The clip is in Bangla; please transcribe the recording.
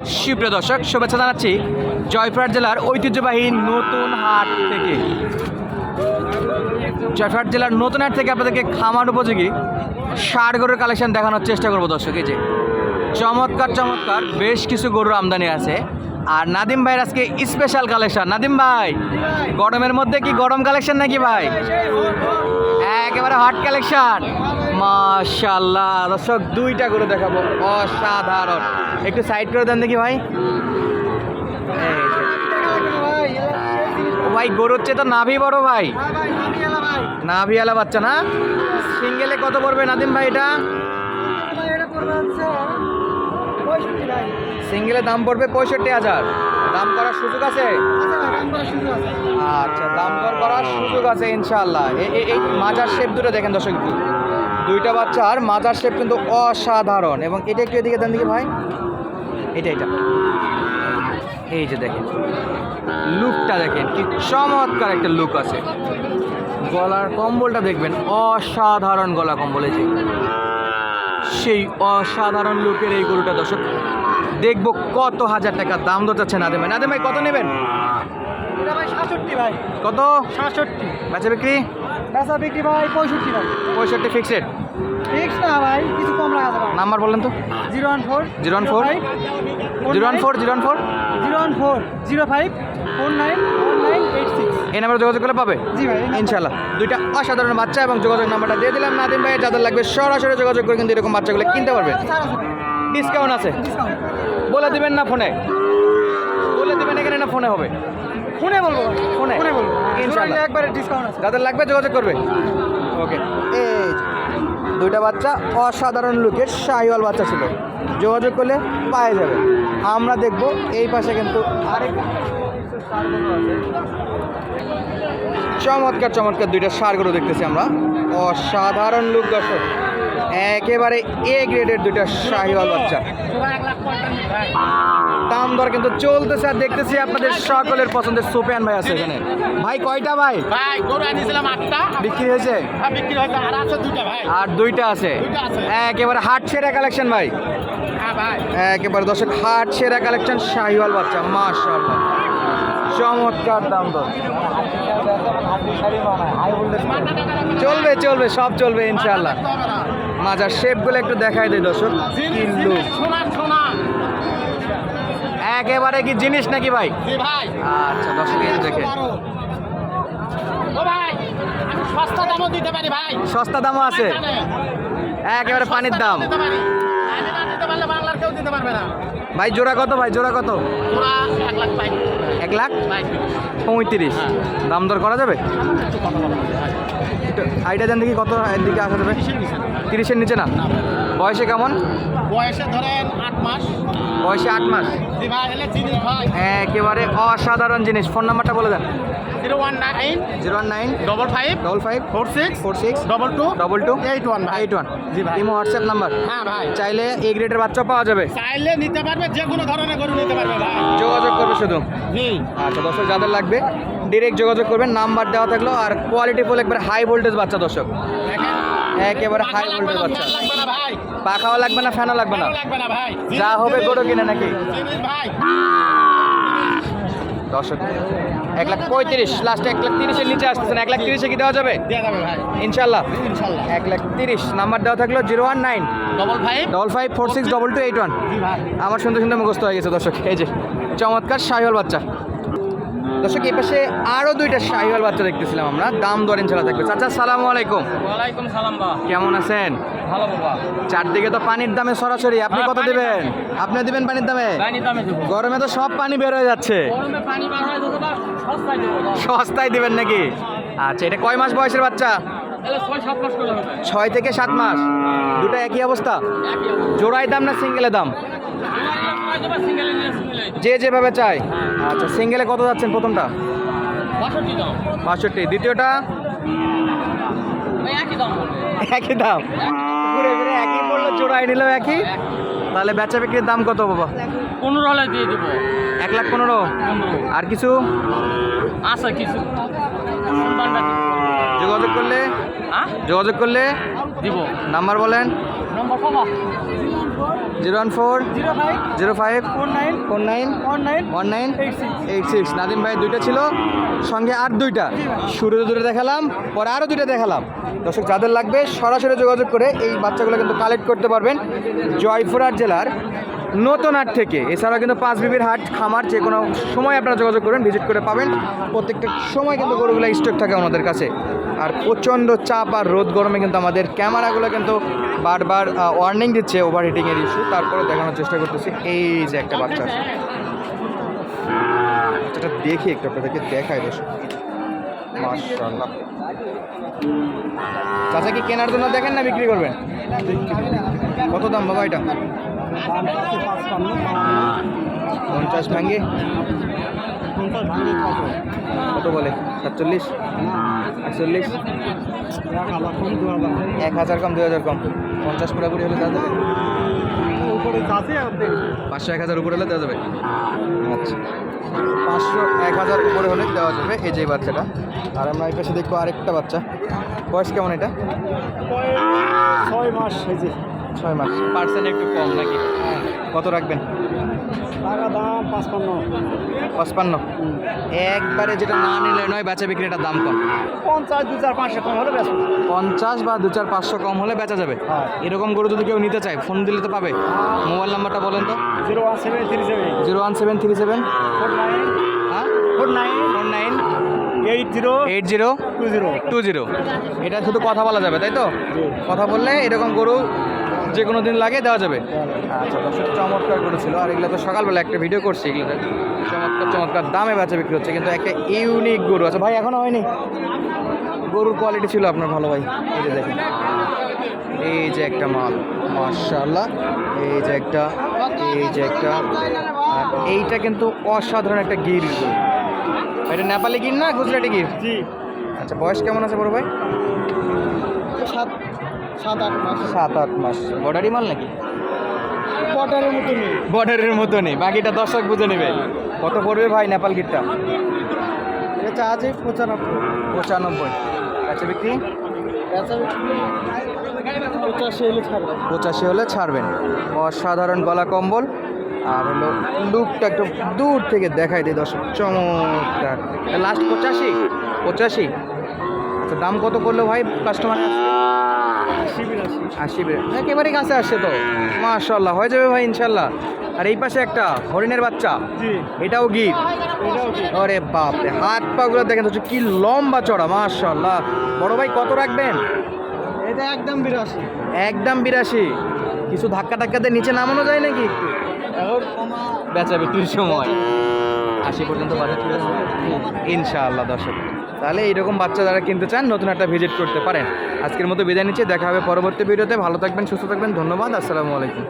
সুপ্রিয় দর্শক, শুভেচ্ছা জানাচ্ছি জয়পুরহাট জেলার ঐতিহ্যবাহী নতুন হাট থেকে। জয়পুরহাট জেলার নতুন হাট থেকে আপনাদেরকে খামার উপযোগী ষাট গরুর কালেকশন দেখানোর চেষ্টা করব দর্শক। এই যে, চমৎকার চমৎকার, বেশ কিছু গরুর আমদানি আছে। আর নাদিম ভাইয়ের আজকে স্পেশাল কালেকশন নাদিম ভাই, গরমের মধ্যে কি গরম কালেকশন নাকি ভাই? একেবারে হট কালেকশন মাশাল্লাহ দর্শক, দুইটা করে দেখাবো। অসাধারণ। একটু সাইড করে দেন দেখি ভাই। ভাই, গরুর চেয়ে তো নাভি বড় ভাই। নাভিওয়ালা বাচ্চা না? সিঙ্গেলে কত পড়বে নাদিম ভাই এটা? সিঙ্গেলে দাম পড়বে পঁয়ষট্টি হাজার। দাম করার সুযোগ আছে? আচ্ছা দাম দর করার সুযোগ আছে ইনশাআল্লাহ। এ- এ- এই মাজার শেপ দুটো দেখেন দর্শক। দুইটা বাচ্চার মাজার শেপ কিন্তু অসাধারণ। এবং এটা একটু এদিকে দেন দিকে ভাই। এটা এটা। এই যে দেখেন। লুকটা দেখেন কি চমৎকার একটা লুক আছে। গলার কম্বলটা দেখবেন অসাধারণ গলা কম্বল এই যে। সেই অসাধারণ লোকের এই গরুটা দর্শক। দেখব কত হাজার টাকা দাম দর যাচ্ছে নাদে ভাই নাদে ভাই কত নেবেন কত? সাতষট্টি। বেচা বিক্রি? বেচা বিক্রি ভাই পঁয়ষট্টি ভাই। পঁয়ষট্টি ফিক্সড ফিক্স না ভাই কিছু কম রাখা যাবে নাম্বার বললেন তো। Zero one four zero one four zero one four zero one four. Zero one four zero five four nine one nine eight six. এই নাম্বারে যোগাযোগ করলে পাবে? জি ভাই ইনশাল্লাহ দুইটা অসাধারণ বাচ্চা এবং যোগাযোগ নাম্বারটা দিয়ে দিলাম নাদিম ভাই। যাদের লাগবে সরাসরি যোগাযোগ করে কিন্তু এরকম বাচ্চাগুলো কিনতে পারবেন ছাড় ডিসকাউন্ট আছে। বলে দিবেন না ফোনে। বলে দিবেন এখানে না ফোনে হবে। ফোনে বলব ফোনে? ফোনে বলব। ইনশাআল্লাহ। একবারে ডিসকাউন্ট আছে। যাদের লাগবে যোগাযোগ করবে। ওকে। এই দুইটা বাচ্চা অসাধারণ লুকের শাহিওয়াল বাচ্চা ছিল। যোগাযোগ করলে পাওয়া যাবে। আমরা দেখব এই পাশে কিন্তু আরেক চমৎকার চমৎকার দুইটা সার গরু দেখতেছি আমরা। অসাধারণ লুক দর্শক। একেবারে এ গ্রেডের দুইটা শাহিওয়াল বাচ্চা। দাম দর কিন্তু চলতেছে আর দেখতেছি আপনাদের সকলের পছন্দের সুপেন ভাই আছে এখানে। ভাই কয়টা ভাই? ভাই গরু আনিয়েছিলাম আটটা। বিক্রি হয়েছে? আর বিক্রি হয়েছে। আর আছে দুটা ভাই। আর দুইটা আছে? দুইটা আছে। একেবারে হাট সেরা কালেকশন ভাই। হ্যাঁ ভাই। একেবারে দর্শক হাট সেরা কালেকশন শাহিওয়াল বাচ্চা মাশাআল্লাহ। চমৎকার দাম দর। চলবে চলবে সব চলবে ইনশাআল্লাহ। মাজার শেপগুলো একটু দেখাই দেয় দর্শক। সোনা সোনা একেবারে কি জিনিস নাকি ভাই? আচ্ছা এই যে দেখে সস্তা দামও আছে? জানে। একেবারে পানির দাম ভাই জোড়া কত ভাই জোড়া কত? এক লাখ পঁয়ত্রিশ। হ্যাঁ। দাম দর করা যাবে? আইডিয়া দেন দেখি কত দিকে আসা যাবে? তিরিশের নিচে। না? বয়সে কেমন? বয়সে ধরেন আট মাস। বয়সে আট মাস। ভাই একেবারে অসাধারণ জিনিস। ফোন নাম্বারটা বলে দেন। Zero one nine zero one nine double five double five four six four six double two double two eight one eight one. জি ভাই। Imo WhatsApp number. হ্যাঁ ভাই। চাইলে এই গ্রেডের বাচ্চা পাওয়া যাবে। চাইলে নিতে পারবে যে কোনো ধরনের গরু নিতে পারবে ভাই। যোগাযোগ করবে শুধু? আচ্ছা দর্শক যাদের লাগবে ডিরেক্ট যোগাযোগ করবেন নাম্বার দেওয়া থাকল আর কোয়ালিটি ফুল একবার হাই ভোল্টেজ বাচ্চা দর্শক। দেখেন একেবারে হাই ভোল্টেজ বাচ্চা। লাগবে না ভাই। পাখাও লাগবে না ফ্যানও লাগবে না? যা হবে গরু কিনে নাকি? দর্শক এক লাখ পঁয়ত্রিশ লাস্টে এক লাখ তিরিশের নিচে আসতেছেন এক লাখ তিরিশে কি দেওয়া যাবে? ইনশাল্লাহ এক লাখ তিরিশ নাম্বার দেওয়া থাকল zero one nine. Double five double five four six double two eight one আমার সুন্দর সুন্দর মুখস্থ হয়ে গেছে দর্শক। এই যে চমৎকার শাহিওয়াল বাচ্চা। দর্শক এই পাশে আরও দুইটা শাহিওয়াল বাচ্চা দেখতেছিলাম আমরা। দাম দর ইনশাল্লাহ থাকবে। চাচা সালামু আলাইকুম। ওয়ালাইকুম সালাম বা কেমন আছেন? ভালো বাবা। চারদিকে তো পানির দামে সরাসরি। আপনি হ্যাঁ, কত দিবেন? আপনি দিবেন পানির দামে? গরমে তো সব পানি বের হয়ে যাচ্ছে। সস্তায় দেবো দিবেন নাকি? আচ্ছা এটা কয় মাস বয়সের বাচ্চা? ছয় থেকে সাত মাস। দুটা একই অবস্থা? জোড়ায় দাম না সিঙ্গেলের দাম? যে যেভাবে চায়। আচ্ছা সিঙ্গেলে কত যাচ্ছেন প্রথমটা? বাষট্টি দ্বিতীয়টা? একই দাম একই ঘুরে পড়ল জোড়ায় নিলেও একই। তাহলে বেচা বিক্রির দাম কত বাবা? পনেরো হলে দিয়ে দেবো। এক লাখ পনেরো। আর কিছু? আচ্ছা কিছু। যোগাযোগ করলে? হ্যাঁ? যোগাযোগ করলে? দিব। নাম্বার বলেন। Zero one four zero five four nine four nine one nine eight six. Nadim ভাই দুইটা ছিল সঙ্গে আর দুইটা। শুরুতে দুটো দেখালাম পরে আরও দুইটা দেখালাম। দর্শক যাদের লাগবে সরাসরি যোগাযোগ করে এই বাচ্চাগুলো কিন্তু কালেক্ট করতে পারবেন জয়পুরহাট জেলার নতুন হাট থেকে। এছাড়াও কিন্তু পাঁচ বিবির হাট খামার যে কোনো সময় আপনারা যোগাযোগ করবেন ভিজিট করে পাবেন। প্রত্যেকটা সময় কিন্তু গরুগুলো স্টক থাকে ওনাদের কাছে। আর প্রচণ্ড চাপ আর রোদ গরমে কিন্তু আমাদের ক্যামেরাগুলো কিন্তু বারবার ওয়ার্নিং দিচ্ছে ওভার হিটিংয়ের ইস্যু তারপরে দেখানোর চেষ্টা করতেছি। এই যে একটা বাচ্চা বাচ্চাটা দেখি একটু, আপনাদেরকে দেখাই দর্শক চাচা কি কেনার জন্য দেখেন না, বিক্রি করবেন? কত দাম বাবা এটা? পঞ্চাশ ভাঙ্গে। কত বলে? সাতচল্লিশ? আটচল্লিশ? এক হাজার কম দুই হাজার কম। পঞ্চাশ পুরোপুরি হলে দেওয়া যাবে? পাঁচশো এক হাজার উপরে হলে দেওয়া যাবে? আচ্ছা। পাঁচশো এক হাজার উপরে হলে দেওয়া যাবে এই যে বাচ্চাটা। আর আমরা এই পাশে দেখব আরেকটা বাচ্চা। বয়স কেমন এটা? ছয় মাস হয়েছে ছয় মাস। পার্সেন্ট একটু কম নাকি? কত রাখবেন? টাকা দাম পাঁচপান্ন। পঁচপান্ন। একবারে যেটা না নিলে নয় বেচা বিক্রিটার দাম কম। পঞ্চাশ দু চার পাঁচশো কম হলে পঞ্চাশ বা দু চার পাঁচশো কম হলে বেচা যাবে। হ্যাঁ। এরকম গরু যদি কেউ নিতে চায় ফোন দিলে তো পাবে। মোবাইল নাম্বারটা বলেন তো। Zero one seven three seven. Zero one seven three seven. Four nine. হ্যাঁ? Four nine. Four nine. Eight zero. Eight zero. Two zero. Two zero. এটা শুধু কথা বলা যাবে তাই তো? কথা বললে এরকম গরু যে কোনো দিন লাগে দেওয়া যাবে। আচ্ছা দর্শক চমৎকার গরু ছিল আর এগুলো তো সকালবেলা একটা ভিডিও করছি এগুলোতে চমৎকার চমৎকার দামে বেচা বিক্রি হচ্ছে কিন্তু একটা ইউনিক গরু আছে। ভাই এখনও হয়নি? গরুর কোয়ালিটি ছিল আপনার ভালো ভাই। এই যে দেখেন। এই যে একটা মাল মার্শাল্লাহ এই যে একটা এই যে একটা। আর এইটা কিন্তু অসাধারণ একটা গির গরু। এটা নেপালি গির না গুজরাটি গির? জি। আচ্ছা বয়স কেমন আছে বড় ভাই? সাত সাত আট মাস। সাত আট মাস। বর্ডারি মাল নাকি? কোয়ার্টারের মতো নেই বর্ডারের মতো নেই বাকিটা দর্শক বুঝে নেবে। কত পড়বে ভাই নেপাল গিরটা এটা আছে পঁচানব্বই। পঁচানব্বই। আচ্ছা বিক্রি? পঁচাশি এলে ছাড়বে। পঁচাশি হলে ছাড়বেন। অসাধারণ গলা কম্বল। আর হলো লুকটা একটু দূর থেকে দেখাই দিই দর্শক। চমৎকার। লাস্ট পঁচাশি? পঁচাশি? আচ্ছা দাম কত করল ভাই কাস্টমার আশি বিরাশি আশি বের একেবারেই কাছে আসছে তো। মাশাল্লাহ হয়ে যাবে ভাই ইনশাল্লাহ আর এই পাশে একটা হরিণের বাচ্চা। এটাও গির এটাও কি আরে বাপরে হাত পাগুলো দেখেন হচ্ছে কি লম্বা চড়া মাশাল্লাহ বড় ভাই কত রাখবেন? এটা একদম বিরাশি। একদম বিরাশি। কিছু ধাক্কা টাক্কাতে নিচে নামানো যায় নাকি বেচা বিক্রির সময়। আশি পর্যন্ত বাজার ইনশাআল্লাহ দর্শক। তাহলে এইরকম বাচ্চা যারা কিনতে চান, নতুন একটা ভিজিট করতে পারেন। আজকের মতো বিদায় নিচ্ছি, দেখা হবে পরবর্তী ভিডিওতে। ভালো থাকবেন, সুস্থ থাকবেন, ধন্যবাদ, আসসালামু আলাইকুম।